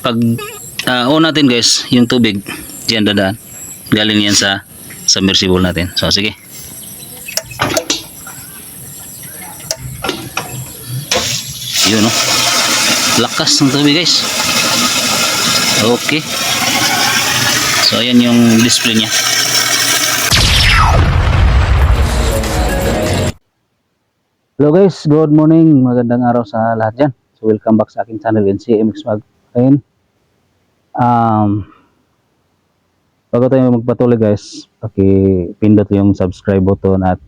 pag uh, on natin guys, yung tubig, diyan dadaan. Galing yan sa submersible natin. So sige. Yun no. Lakas ng tubig guys. Okay. So ayan yung display niya. Hello guys, good morning. Magandang araw sa lahat dyan. So welcome back sa aking channel NCMX Mag. Ayun. Um, bago tayo magpatuloy guys, paki-pindot yung subscribe button at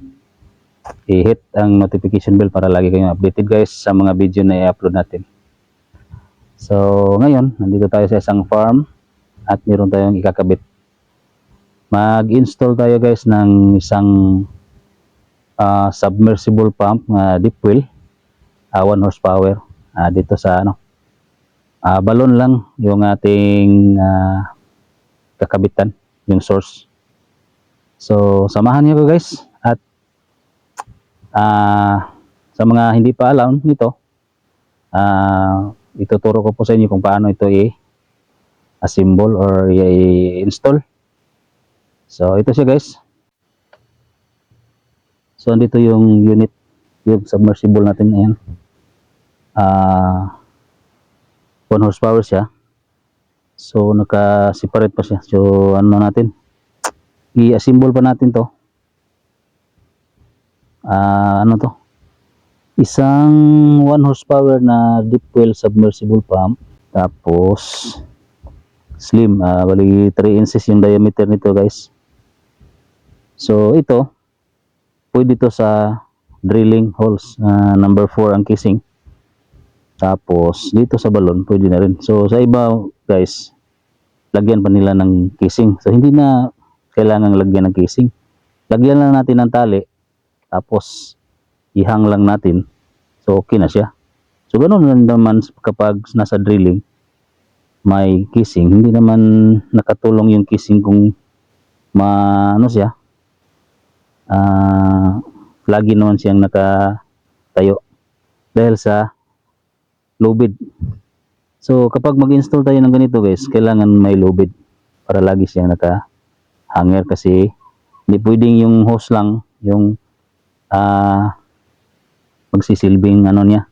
i-hit ang notification bell para lagi kayong updated guys sa mga video na i-upload natin. So ngayon, nandito tayo sa isang farm at meron tayong ikakabit. Mag-install tayo guys ng isang ah, submersible pump na deep well, ah, 1 horsepower ah, dito sa ano. Ah, balon lang yung ating ah, kakabitan, yung source. So samahan niyo ko guys at ah, sa mga hindi pa alam nito, ah, ituturo ko po sa inyo kung paano ito i-assemble or i-install. So ito siya guys. So, andito yung unit, yung submersible natin ayan. Ah, 1 horsepower siya. So, naka-separate pa siya. So, ano natin, i-assemble pa natin to. Ah, ano to? Isang 1 horsepower na deep well submersible pump. Tapos, slim. Ah, bali 3 inches yung diameter nito guys. So, ito, pwede to sa drilling holes na number 4 ang casing tapos dito sa balon pwede na rin. So sa iba guys lagyan pa nila ng casing. So hindi na kailangan lagyan ng casing. Lagyan lang natin ng tali tapos ihang lang natin. So okay na siya. So ganun lang naman kapag nasa drilling may casing. Hindi naman nakatulong yung casing kung ma ano siya. Ah lagi naman siyang nakatayo. Dahil sa lubid. So kapag mag-install tayo ng ganito guys, kailangan may lubid para lagi siyang naka-hanger kasi hindi pwedeng yung hose lang yung ah magsisilbing ano niya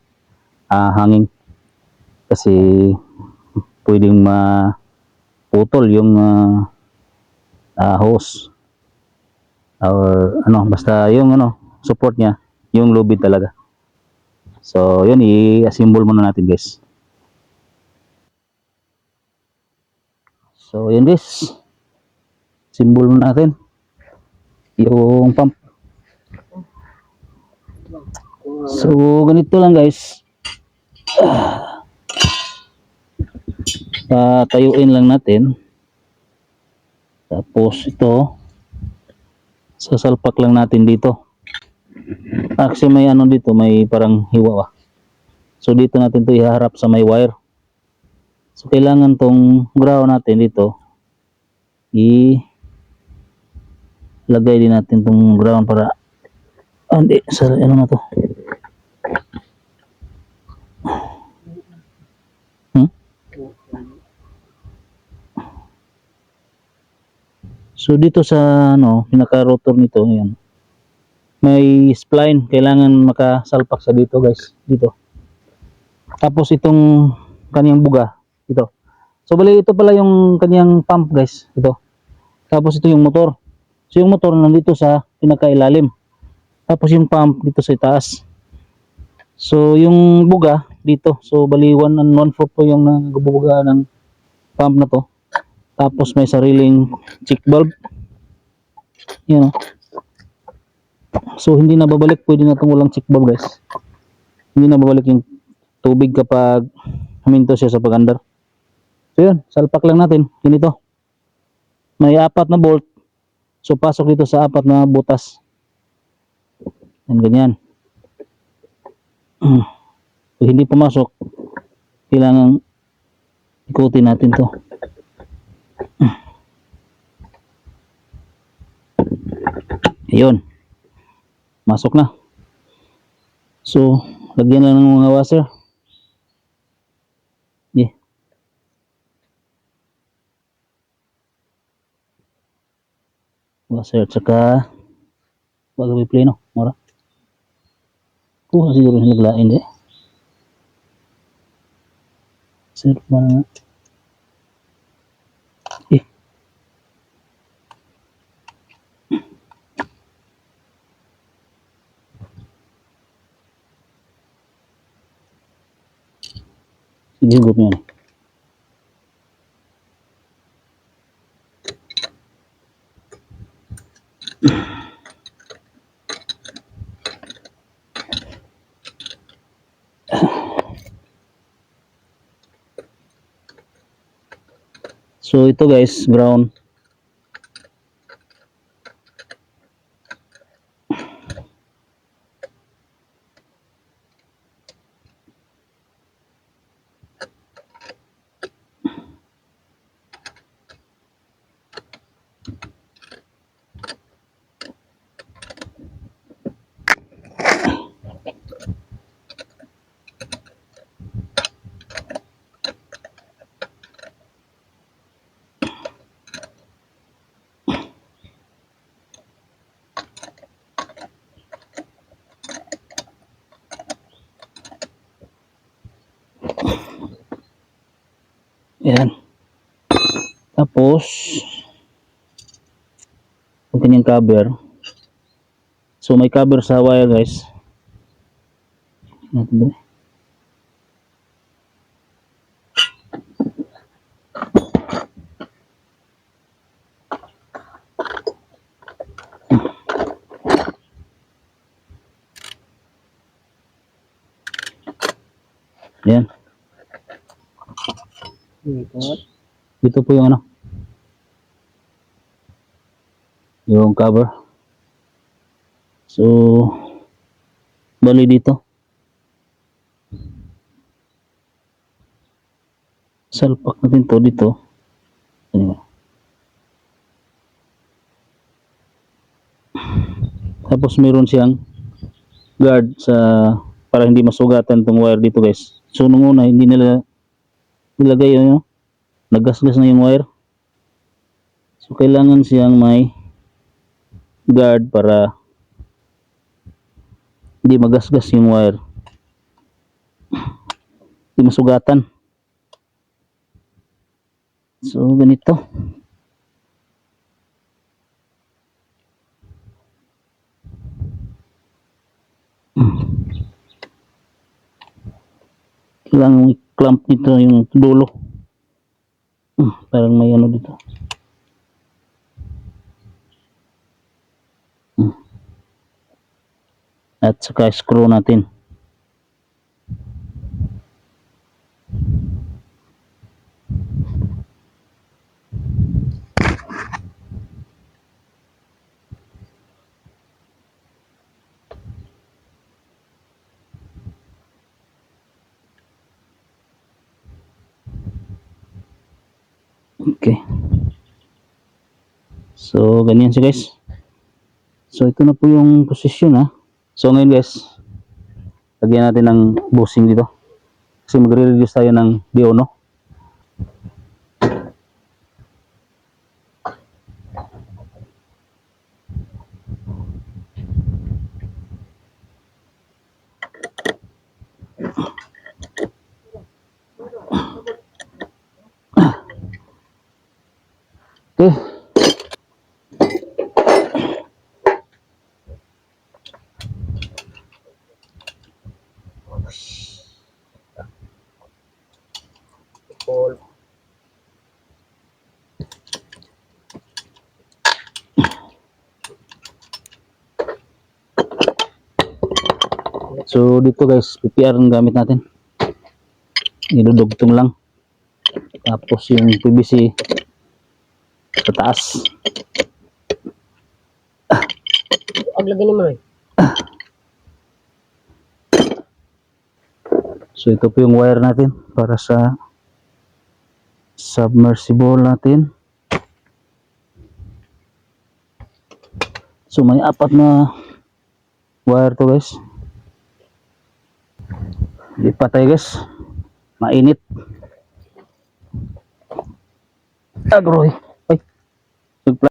ah hanging. Kasi pwedeng maputol yung ah, ah, hose. Or ano basta yung ano support niya yung lubid talaga so yun i-assemble muna natin guys. So yun guys. Symbol muna natin. Yung pump. So ganito lang guys. Patayuin lang natin. Tapos ito. Sasalpak lang natin dito. Actually may ano dito, may parang hiwa ba. So dito natin to ihaharap sa may wire. So kailangan tong ground natin dito i lagay din natin tong ground para ah, hindi, sa ano na to. Hmm? So dito sa ano, pinaka-rotor nito, ayan. May spline, kailangan makasalpak sa dito, guys, dito. Tapos itong kaniyang buga, ito. So bali ito pala yung kaniyang pump, guys, ito. Tapos ito yung motor. So yung motor nandito sa pinakailalim. Tapos yung pump dito sa itaas. So yung buga dito. So bali 1 and 1 4 po yung nagbubuga ng pump na to. Tapos may sariling check valve. Yan o. So hindi na babalik, pwede na itong walang check valve guys. Hindi na babalik yung tubig kapag huminto siya sa pagandar. So yun, salpak lang natin. Ganito. May apat na bolt. So pasok dito sa apat na butas. Yan ganyan. Pag hindi pumasok, kailangan ikutin natin to. Ayun masok na. So lagyan lang ng mga washer. Yeah. washer tsaka bago may plano mura. Kuha siguro nilaglain eh. Sir pa na Sige, hugot mo yan. So ito guys, brown. Ayan. Tapos, yung cover. So, may cover sa wire guys. Natin ba? Ayan. Dito po yung ano. Yung cover. So, bali dito. Salpak natin to dito. Ano ba? Tapos meron siyang guard sa para hindi masugatan tong wire dito guys. So nung una hindi nila nilagay yun, no? Nagasgas na yung wire. So, kailangan siyang may guard para hindi magasgas yung wire. Hindi masugatan. So, ganito. Kailangan i-clamp nito yung dulo. Hmm, parang may ano dito. Hmm. At saka screw natin. Okay. So, ganyan siya guys. So, ito na po yung posisyon ha. So, ngayon guys, lagyan natin ng bushing dito. Kasi magre-reduce tayo ng diyono. Okay. So dito guys, PPR ang gamit natin. Idudugtong lang. Tapos yung PVC sa taas. Aglagay naman eh. So ito po yung wire natin para sa submersible natin. So may apat na wire to guys. Lipat tayo guys. Mainit. Agroy. Ay. Nagpla-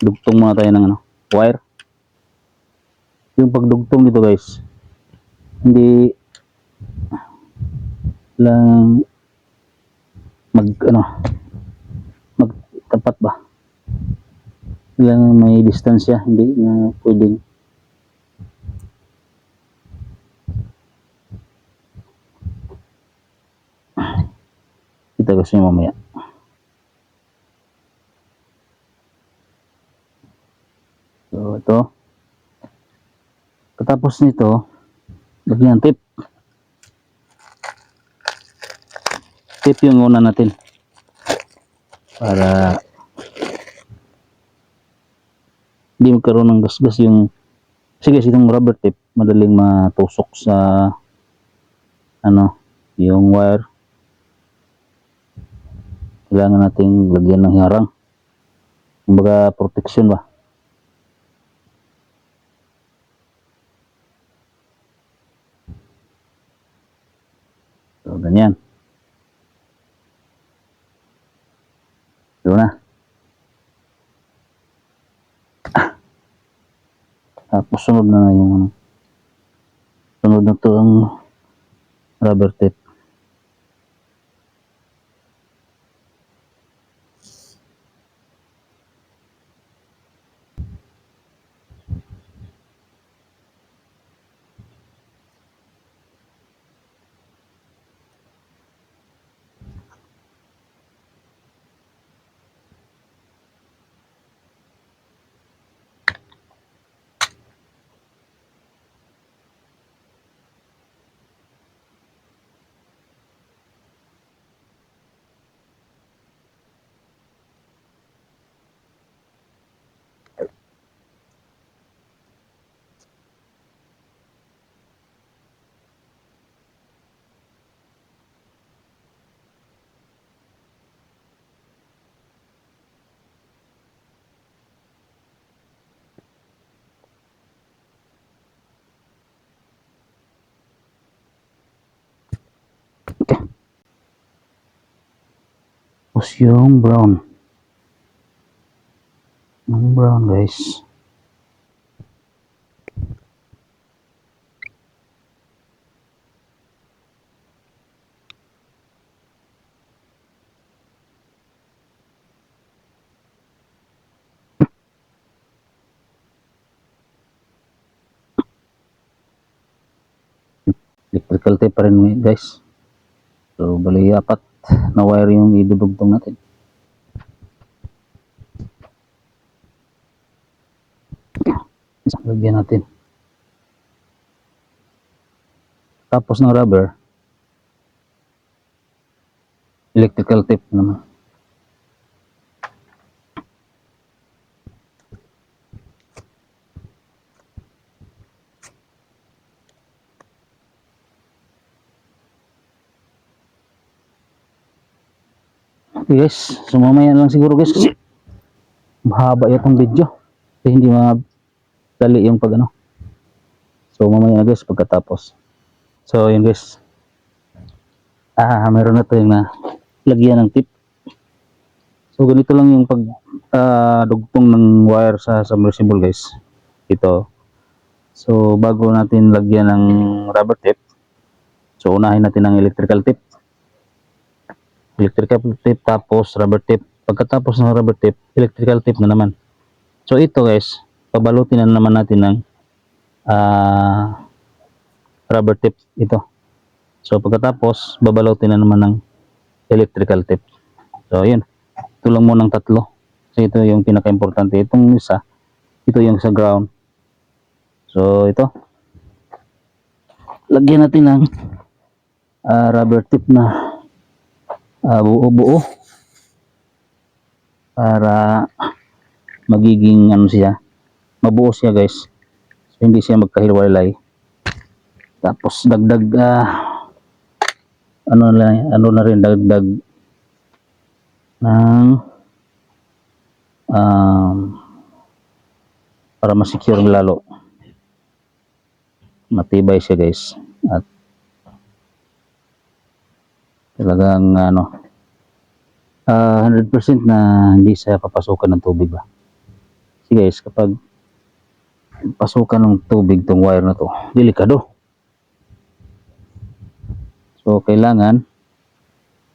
dugtong muna tayo ng ano, wire. Yung pagdugtong dito guys, hindi lang mag ano magtapat ba lang may distansya hindi na pwedeng kita gusto nyo mamaya. So ito. Katapos nito lagyan tape. Tape yung una natin. Para hindi magkaroon ng gasgas yung kasi guys itong rubber tape madaling matusok sa ano yung wire kailangan nating lagyan ng harang kumbaga protection ba so ganyan Ito na. Ah. Tapos sunod na yung ano. Sunod na to ang rubber tape. Tapos yung brown. Yung brown guys. Electrical tape pa rin guys. So, bali apat na wire yung idudugtong natin. Lagyan natin. Tapos ng rubber, electrical tape naman. Okay guys, so mamaya lang siguro guys kasi mahaba itong video. Kasi hindi madali yung pag ano. So mamaya na guys pagkatapos. So yun guys. Ah, meron na tayong na lagyan ng tip. So ganito lang yung pag ah, dugtong ng wire sa submersible guys. Ito. So bago natin lagyan ng rubber tape, so unahin natin ang electrical tape electrical tape tapos rubber tape. Pagkatapos ng rubber tape, electrical tape na naman. So ito guys, pabalutin na naman natin ng ah, rubber tape ito. So pagkatapos, babalutin na naman ng electrical tape. So yun, ito lang munang tatlo. So ito yung pinaka-importante. Itong isa, ito yung sa ground. So ito, lagyan natin ng ah, rubber tape na ah, buo-buo para magiging ano siya mabuo siya guys. So, hindi siya magkahiwalay. Tapos dagdag ah, ano na ano na rin dagdag ng um, para ma-secure lalo. Matibay siya guys. At talagang ano ah 100% na hindi siya papasukan ng tubig ba Kasi guys, kapag pasukan ng tubig tong wire na to, delikado. So, kailangan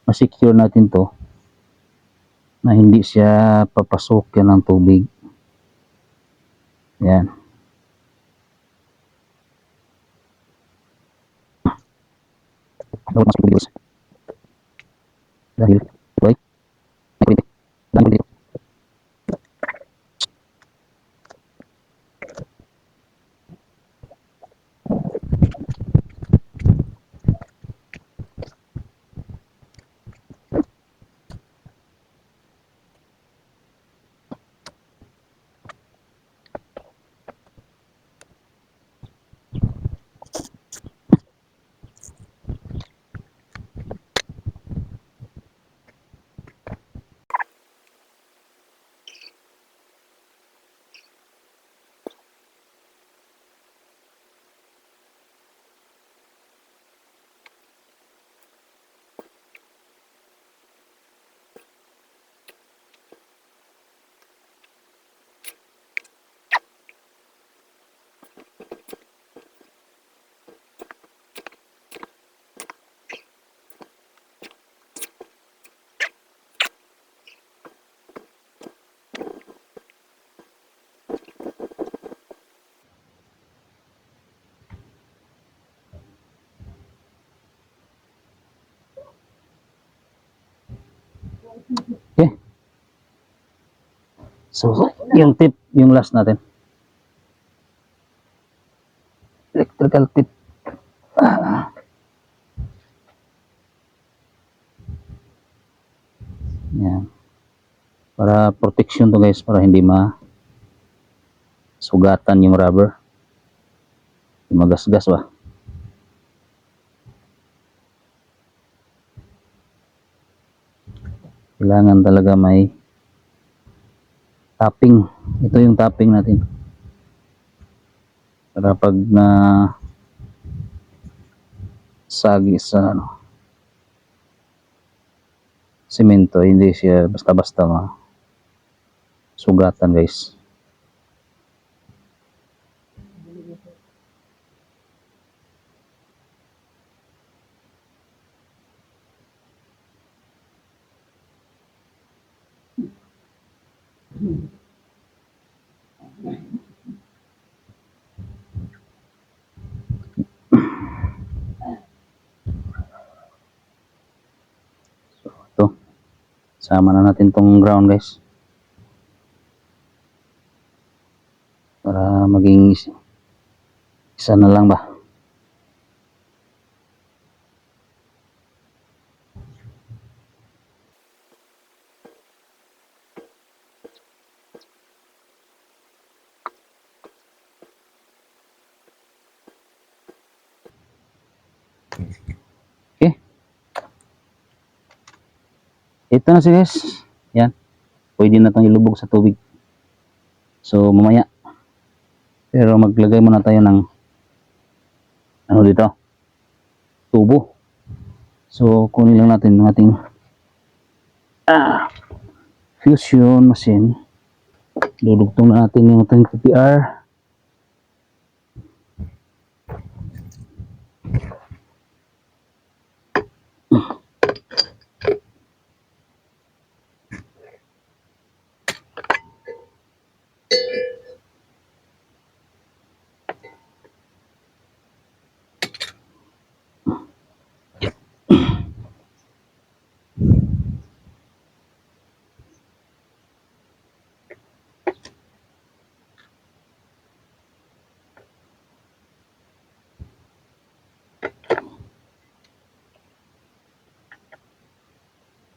masecure natin to na hindi siya papasukin ng tubig. Yan. Dapat masuk tubig guys. So, yung tip, yung last natin. Electrical tip. Ah. Yan. Para protection to guys, para hindi ma sugatan yung rubber. Hindi magasgas ba? kailangan talaga may tapping ito yung tapping natin. Para pag na sagi sa ano semento hindi siya basta basta ma sugatan guys ito sama na natin tong ground guys. Para maging is- isa na lang ba ito na guys. Yan. Pwede na itong ilubog sa tubig. So mamaya. Pero maglagay muna tayo ng ano dito? Tubo. So kunin lang natin ng ating ah, fusion machine. Dudugtong na natin yung ating PPR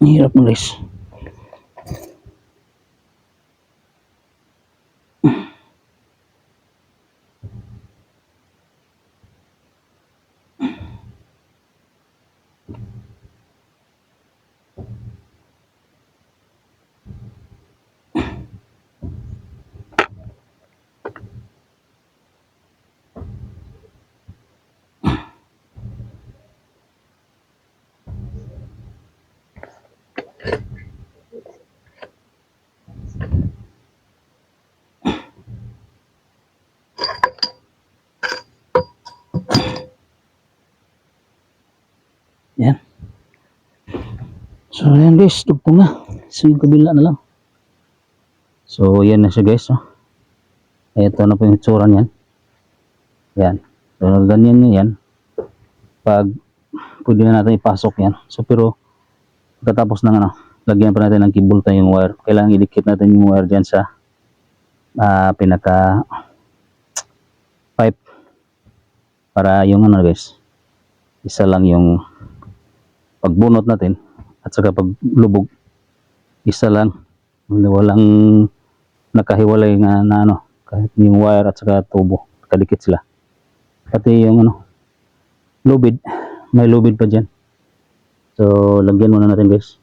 hirap guys So, yan guys, tugtong na. So, yung kabila na lang. So, yan na siya guys. Oh. Ito na po yung itsura niyan. Yan. So, ganyan niya yan. Pag pwede na natin ipasok yan. So, pero pagkatapos ng ano, lagyan pa natin ng tie yung wire. Kailangan idikit natin yung wire dyan sa ah, pinaka pipe para yung ano guys isa lang yung pagbunot natin at saka paglubog isa lang. Walang nakahiwalay nga na ano kahit yung wire at saka tubo kadikit sila. Pati yung ano lubid may lubid pa dyan. So lagyan muna natin guys.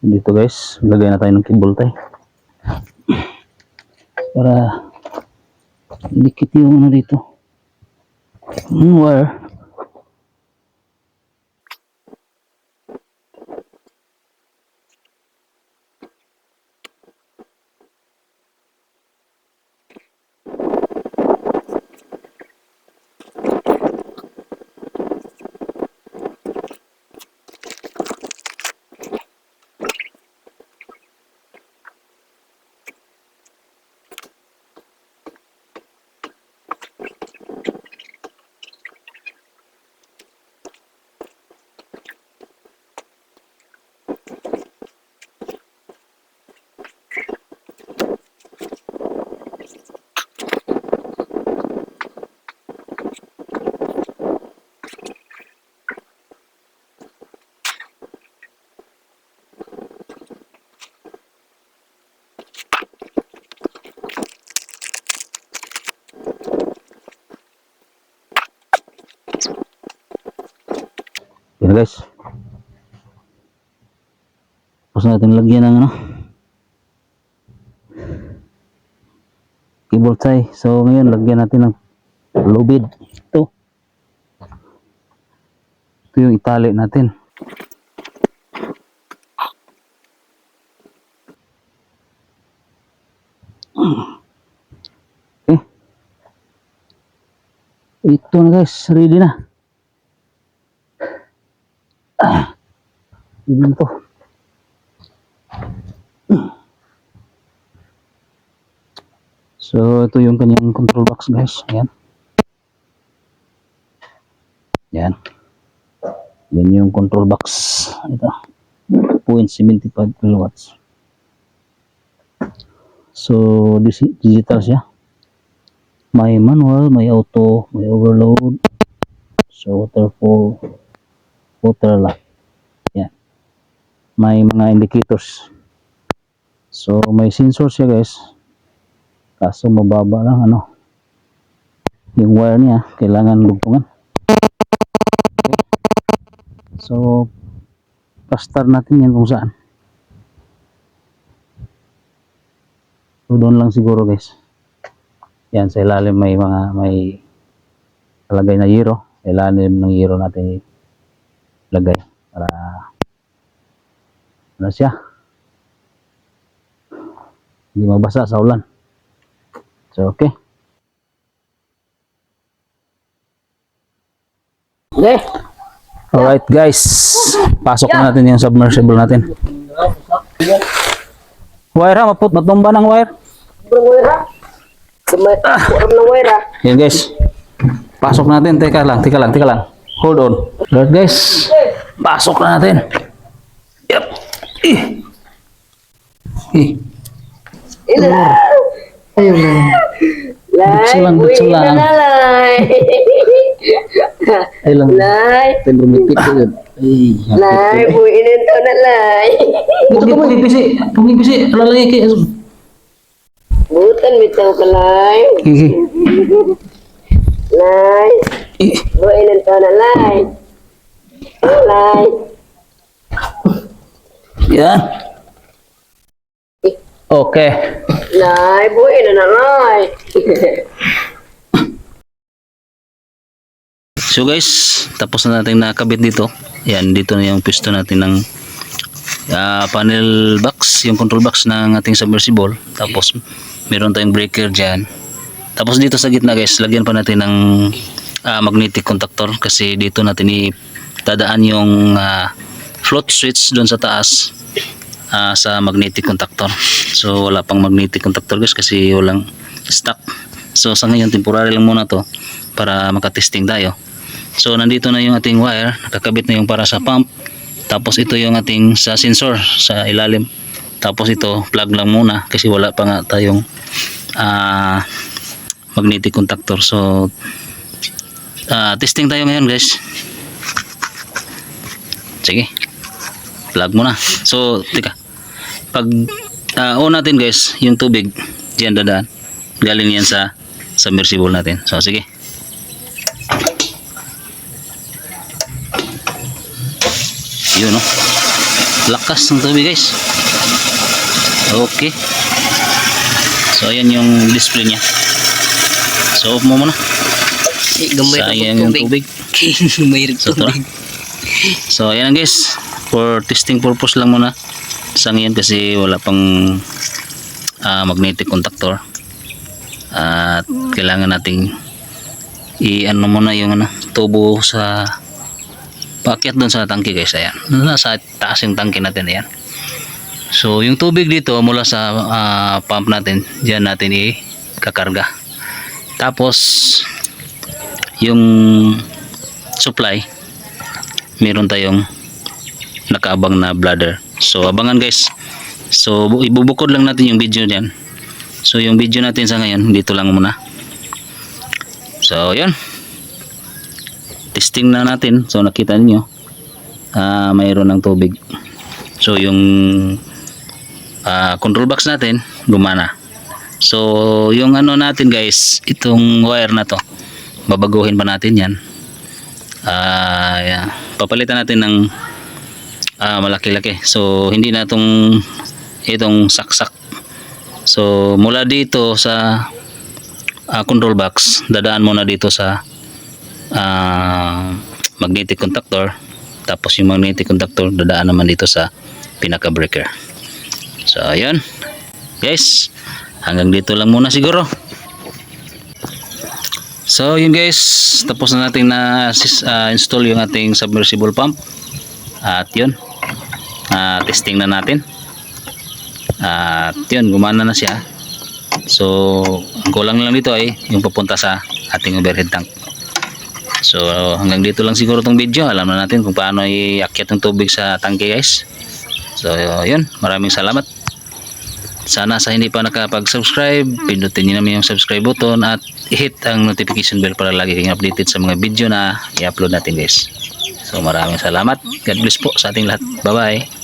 Dito guys lagyan na tayo ng cable tie para dikit yung ano dito. Yung wire Yan guys. Tapos natin lagyan ng ano. Cable tie. So ngayon lagyan natin ng lubid. Ito. Ito yung itali natin. Okay. Ito na guys. Ready na. Yun to. So, ito yung kanyang control box guys. Ayan. Yan. Yan yung control box. Ito. 0.75 kilowatts. So, digital siya. May manual, may auto, may overload. So, waterfall, water lock. Yan. May mga indicators. So, may sensor siya guys. Kaso mababa lang ano. Yung wire niya, kailangan lugtungan. Okay. So, pastar natin yan kung saan. So, doon lang siguro guys. Yan, sa ilalim may mga, may kalagay na. Sa ilalim ng euro natin lagay. Para ano siya? Hindi mabasa sa ulan. So okay. Ne? alright guys. Pasok na natin yung submersible natin. Wire ha maput matumba ng wire? Kurang wera. Kumay, kurang na wera. yan guys. Pasok natin. Teka lang teka lang teka lang hold on alright guys pasok na natin yep Ih. Ih. Ayun lang. Lay, lang, buksan na lang. na, lay. Ay lang. Lay, Ten rumipit ko yun. Ay, lay, buhay na to na, lay. Ito ka pumipisi. Pumipisi. Alalagay kay Asun. Butan bitaw ka, lay. Lay, Eh, buhay na lay. Lay. Yan. Okay. Lay, buhay na lay. So guys, tapos na natin nakabit dito. Yan, dito na yung pisto natin ng ah, panel box, yung control box ng ating submersible. Tapos meron tayong breaker dyan. Tapos dito sa gitna guys, lagyan pa natin ng ah, magnetic contactor kasi dito natin itadaan yung ah, float switch doon sa taas ah, sa magnetic contactor. So wala pang magnetic contactor guys kasi walang stock. So sa ngayon temporary lang muna to para makatesting tayo. So nandito na yung ating wire, nakakabit na yung para sa pump. Tapos ito yung ating sa sensor sa ilalim. Tapos ito plug lang muna kasi wala pa nga tayong ah, magnetic contactor. So ah, testing tayo ngayon guys. Sige. Plug muna. So teka. Pag ah, on natin guys, yung tubig diyan dadaan. Galing yan sa submersible natin. So sige. Yun no. Lakas ng tubig guys. Okay. So ayan yung display niya. So off mo muna. Gamay Sayang po yung tubig. Mayroon So, tubig. So ayan guys. For testing purpose lang muna. Sa ngayon kasi wala pang ah, magnetic contactor. At kailangan nating i-ano muna yung ano, tubo sa paakyat doon sa tangke guys. Ayan. Nasa taas yung tangke natin. Ayan. So yung tubig dito mula sa ah, pump natin, diyan natin i-kakarga. Tapos yung supply meron tayong nakaabang na bladder. So abangan guys. So bu- ibubukod lang natin yung video niyan. So yung video natin sa ngayon dito lang muna. So yan. Testing na natin. So nakita niyo ah mayroon ng tubig. So yung ah, control box natin gumana. So yung ano natin guys, itong wire na to. Babaguhin pa natin 'yan. Ah, yeah. papalitan natin ng ah, malaki-laki. So hindi na itong itong saksak. So mula dito sa ah, control box, dadaan muna dito sa ah, magnetic contactor. Tapos yung magnetic contactor dadaan naman dito sa pinaka breaker. So ayun. Guys, hanggang dito lang muna siguro. So yun guys, tapos na natin na ah, install yung ating submersible pump. At yun, ah, testing na natin. At yun, gumana na siya. So, ang kulang lang dito ay yung papunta sa ating overhead tank. So, hanggang dito lang siguro tong video. Alam na natin kung paano iakyat ng tubig sa tangke guys. So, yun, maraming salamat. Sana sa hindi pa nakapag-subscribe, pindutin niyo naman yung subscribe button at i-hit ang notification bell para lagi kayong updated sa mga video na i-upload natin guys. So maraming salamat. God bless po sa ating lahat. Bye-bye.